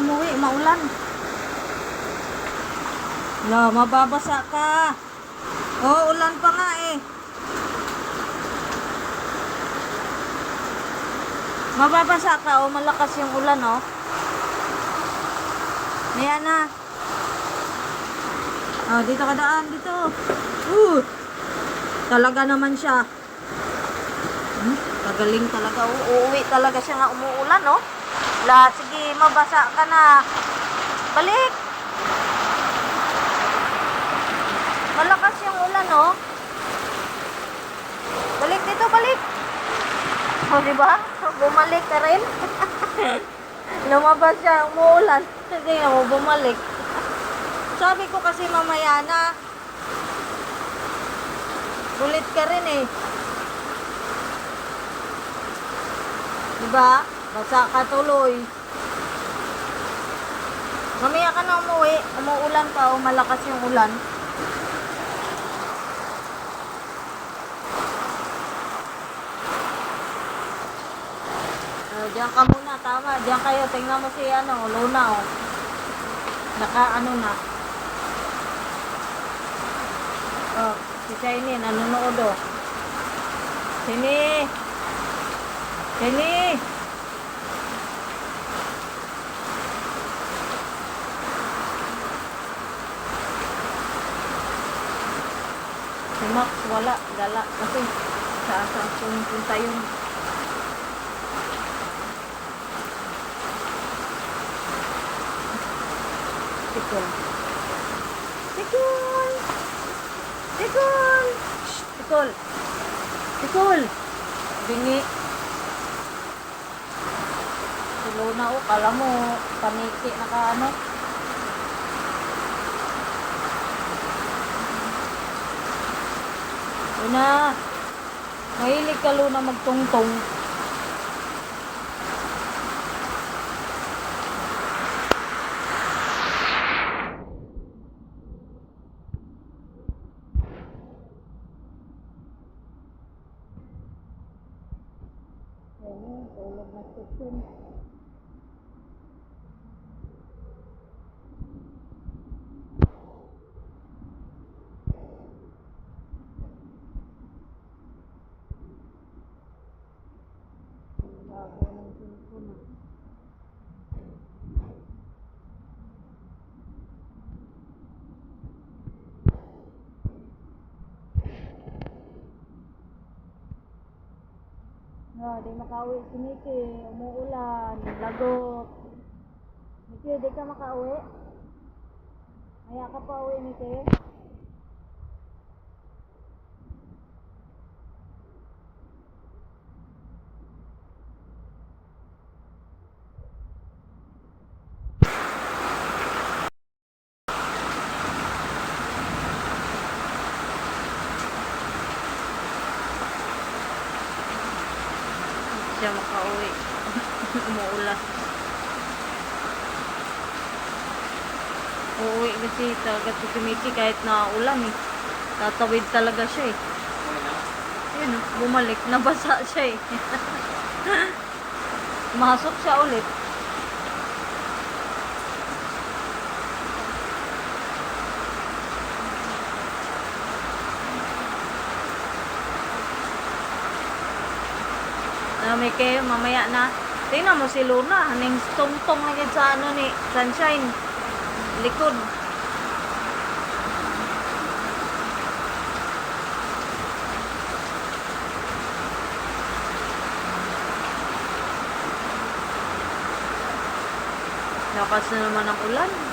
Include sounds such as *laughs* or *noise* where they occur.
umuwi, maulan. La, mababasa ka. Oh, ulan pa nga eh. Mababasa ka, oh, malakas yung ulan, oh. Ayan na. Oh, dito ka daan, dito. Uh, talaga naman siya. Hmm, kagaling talaga. Uuwi talaga siya nga umuulan, no? La, sige, mabasa ka na. Balik. Malakas yung ulan, no? Balik dito, balik. O, di ba? Bumalik ka rin. *laughs* Lumabas siya, umuulan. Hindi nga mo, bumalik. Sabi ko kasi mamaya na. Ulit ka rin eh. Diba? Basa ka tuloy. Mamaya ka na umuwi. Umuulan pa o malakas yung ulan. Uh, diyan ka muna, tama. Diyan kayo. Tingnan mo si ano, Luna oh. Naka ano na. Oh, si Shiny nanonood oh. Shiny! Shiny! Si Max wala, gala. Kasi saan saan pumunta yun. Tikol. Tikol! Tikol! Tikol! Tikol! Bingi. Tulo na o, kala mo, paniki na ka ano. Una, mahilig ka Luna magtungtong. Ayun, tulog na chicken. Ah, di makauwi si Miki. Umuulan, lagot. Miki, di ka makauwi? Maya ka pa uwi, Miki. Siya makauwi. *laughs* Umuulan. Uuwi kasi talaga si Miki kahit na ulan eh. Tatawid talaga siya eh. Yun bumalik. Nabasa siya eh. *laughs* Masok siya ulit. Nami kayo, mamaya na. Tingnan mo si Luna. Haning tungtong na sa ano ni Sunshine. Likod. Lakas na naman ang ulan.